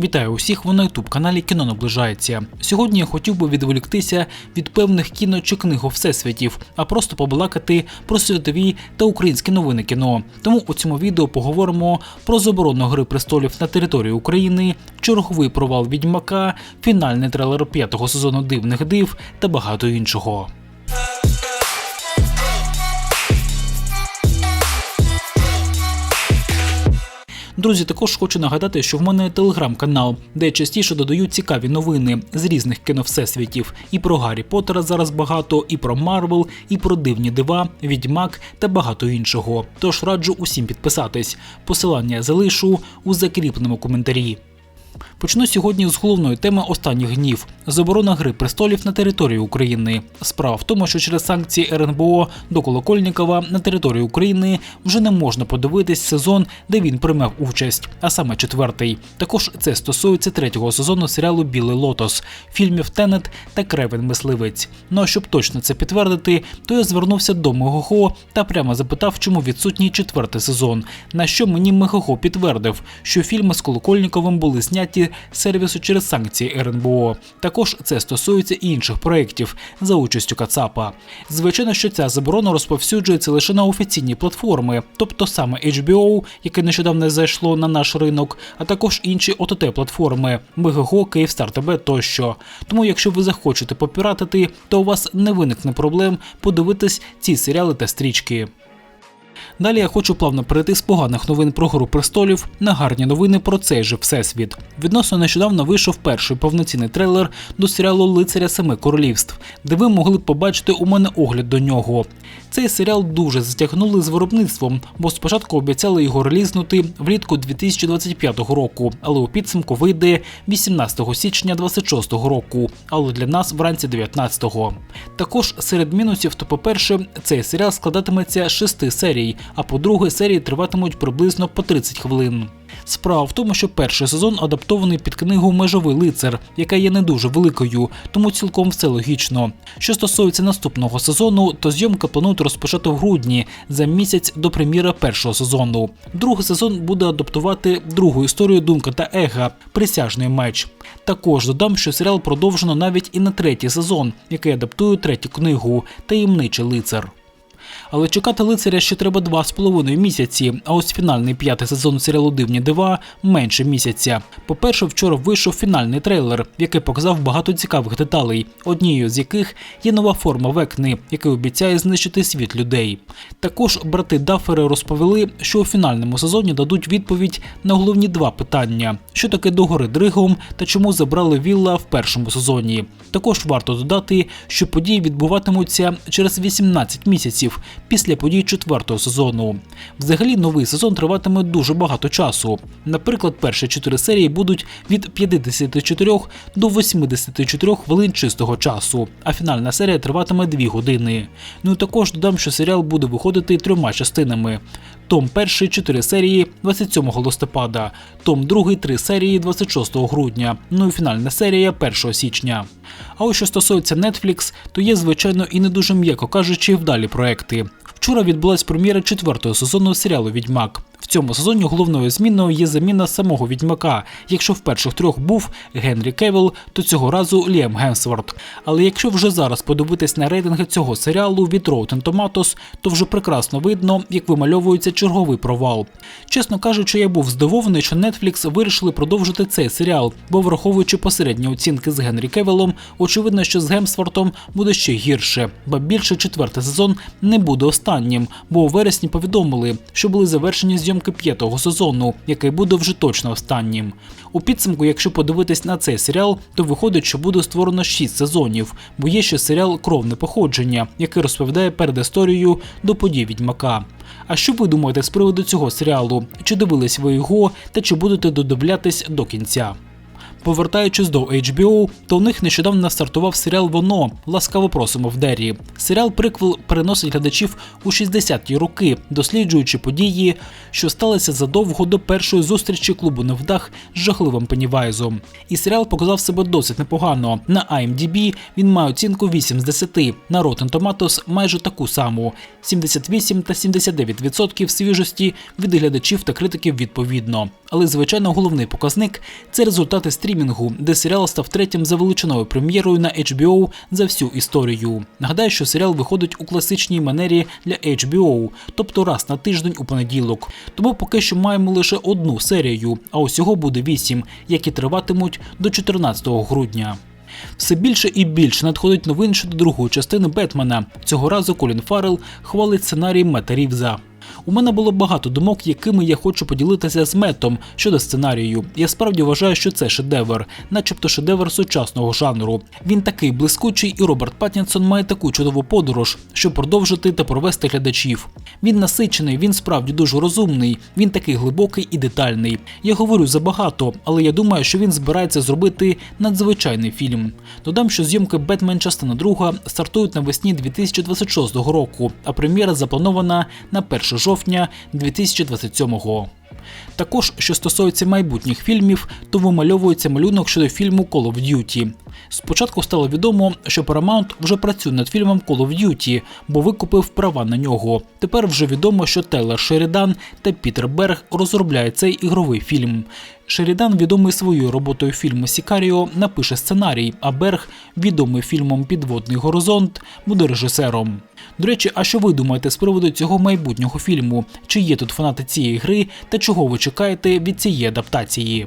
Вітаю усіх ви на ютуб каналі Кіно наближається. Сьогодні я хотів би відволіктися від певних кіно чи книго всесвітів, а просто побалакати про світові та українські новини кіно. Тому у цьому відео поговоримо про заборону гри престолів на території України, черговий провал відьмака, фінальний трейлер п'ятого сезону дивних див та багато іншого. Друзі, також хочу нагадати, що в мене телеграм-канал, де я частіше додаю цікаві новини з різних кіновсесвітів. І про Гаррі Поттера зараз багато, і про Марвел, і про дивні дива, відьмак та багато іншого. Тож раджу усім підписатись. Посилання залишу у закріпленому коментарі. Почну сьогодні з головної теми останніх днів заборона гри престолів на території України. Справа в тому, що через санкції РНБО до Колокольнікова на території України вже не можна подивитись сезон, де він приймав участь, а саме четвертий. Також це стосується третього сезону серіалу Білий Лотос, фільмів Тенет та Кревен Мисливець. Ну а щоб точно це підтвердити, то я звернувся до Мегого та прямо запитав, чому відсутній четвертий сезон. На що мені Мегого підтвердив, що фільми з Колокольніковим були зняті сервісу через санкції РНБО. Також це стосується і інших проєктів за участю Кацапа. Звичайно, що ця заборона розповсюджується лише на офіційні платформи, тобто саме HBO, яке нещодавно зайшло на наш ринок, а також інші ott платформи Мегого, Київстар ТБ тощо. Тому, якщо ви захочете попіратити, то у вас не виникне проблем подивитись ці серіали та стрічки. Далі я хочу плавно перейти з поганих новин про гру престолів на гарні новини про цей же всесвіт. Відносно нещодавно вийшов перший повноцінний трейлер до серіалу Лицаря Семи Королівств, де ви могли б побачити у мене огляд до нього. Цей серіал дуже затягнули з виробництвом, бо спочатку обіцяли його релізнути влітку 2025 року, але у підсумку вийде 18 січня 2026 року, але для нас вранці 19-го. Також серед мінусів, то по-перше, цей серіал складатиметься з шести серій, а по-друге, серії триватимуть приблизно по 30 хвилин. Справа в тому, що перший сезон адаптований під книгу Межовий лицар, яка є не дуже великою, тому цілком все логічно. Що стосується наступного сезону, то зйомка планують розпочати в грудні за місяць до прем'єри першого сезону. Другий сезон буде адаптувати другу історію Дунка та Ега Присяжний меч. Також додам, що серіал продовжено навіть і на третій сезон, який адаптує третю книгу Таємничий лицар. Але чекати лицаря ще треба два з половиною місяці. А ось фінальний п'ятий сезон серіалу Дивні дива менше місяця. По-перше, вчора вийшов фінальний трейлер, який показав багато цікавих деталей, однією з яких є нова форма векни, яка обіцяє знищити світ людей. Також брати Даффери розповіли, що у фінальному сезоні дадуть відповідь на головні два питання: що таке догори Дригом та чому забрали Вілла в першому сезоні. Також варто додати, що події відбуватимуться через 18 місяців після подій четвертого сезону. Взагалі, новий сезон триватиме дуже багато часу. Наприклад, перші чотири серії будуть від 54 до 84 хвилин чистого часу, а фінальна серія триватиме 2 години. Ну і також додам, що серіал буде виходити трьома частинами. Том перший 4 серії 27 листопада, Том другий 3 серії 26 грудня, ну і фінальна серія 1 січня. А ось що стосується Netflix, то є, звичайно, і не дуже м'яко кажучи, вдалі проекти. Вчора відбулась прем'єра четвертого сезону серіалу Відьмак. Цьому сезоні головною зміною є заміна самого відьмака. Якщо в перших трьох був Генрі Кевіл, то цього разу Ліам Гемсворт. Але якщо вже зараз подивитись на рейтинги цього серіалу від Rotten Tomatoes, то вже прекрасно видно, як вимальовується черговий провал. Чесно кажучи, я був здивований, що Netflix вирішили продовжити цей серіал, бо враховуючи посередні оцінки з Генрі Кевілом, очевидно, що з Гемсвортом буде ще гірше, ба більше четвертий сезон не буде останнім, бо у вересні повідомили, що були завершені зйомки п'ятого сезону, який буде вже точно останнім. У підсумку, якщо подивитись на цей серіал, то виходить, що буде створено 6 сезонів, бо є ще серіал Кровне походження, який розповідає перед історією до подій відьмака. А що ви думаєте з приводу цього серіалу? Чи дивились ви його та чи будете додивлятись до кінця? Повертаючись до HBO, то у них нещодавно стартував серіал Воно ласкаво просимо в Дері. Серіал приквел переносить глядачів у 60-ті роки, досліджуючи події, що сталися задовго до першої зустрічі клубу невдах з жахливим Пеннівайзом. І серіал показав себе досить непогано. На IMDb він має оцінку 8 з 10, на Rotten Tomatoes майже таку саму 78 та 79% свіжості від глядачів та критиків відповідно. Але звичайно головний показник це результати стрімінгу, де серіал став третім за величиною прем'єрою на HBO за всю історію. Нагадаю, що серіал виходить у класичній манері для HBO, тобто раз на тиждень у понеділок. Тому поки що маємо лише одну серію, а усього буде вісім, які триватимуть до 14 грудня. Все більше і більше надходить новин щодо другої частини Бетмена. Цього разу Колін Фаррелл хвалить сценарій Мета Рівза. У мене було багато думок, якими я хочу поділитися з метом щодо сценарію. Я справді вважаю, що це шедевр, начебто шедевр сучасного жанру. Він такий блискучий, і Роберт Паттінсон має таку чудову подорож, щоб продовжити та провести глядачів. Він насичений, він справді дуже розумний, він такий глибокий і детальний. Я говорю забагато, але я думаю, що він збирається зробити надзвичайний фільм. Додам, що зйомки Бетмен частина 2 стартують навесні 2026 року, а прем'єра запланована на 1 жовтня 2027-го. Також, що стосується майбутніх фільмів, то вимальовується малюнок щодо фільму Call of Duty. Спочатку стало відомо, що Paramount вже працює над фільмом Call of Duty, бо викупив права на нього. Тепер вже відомо, що Телер Шерідан та Пітер Берг розробляють цей ігровий фільм. Шерідан, відомий своєю роботою фільму Сікаріо, напише сценарій, а Берг, відомий фільмом Підводний горизонт, буде режисером. До речі, а що ви думаєте з приводу цього майбутнього фільму? Чи є тут фанати цієї гри та чого ви чекаєте від цієї адаптації?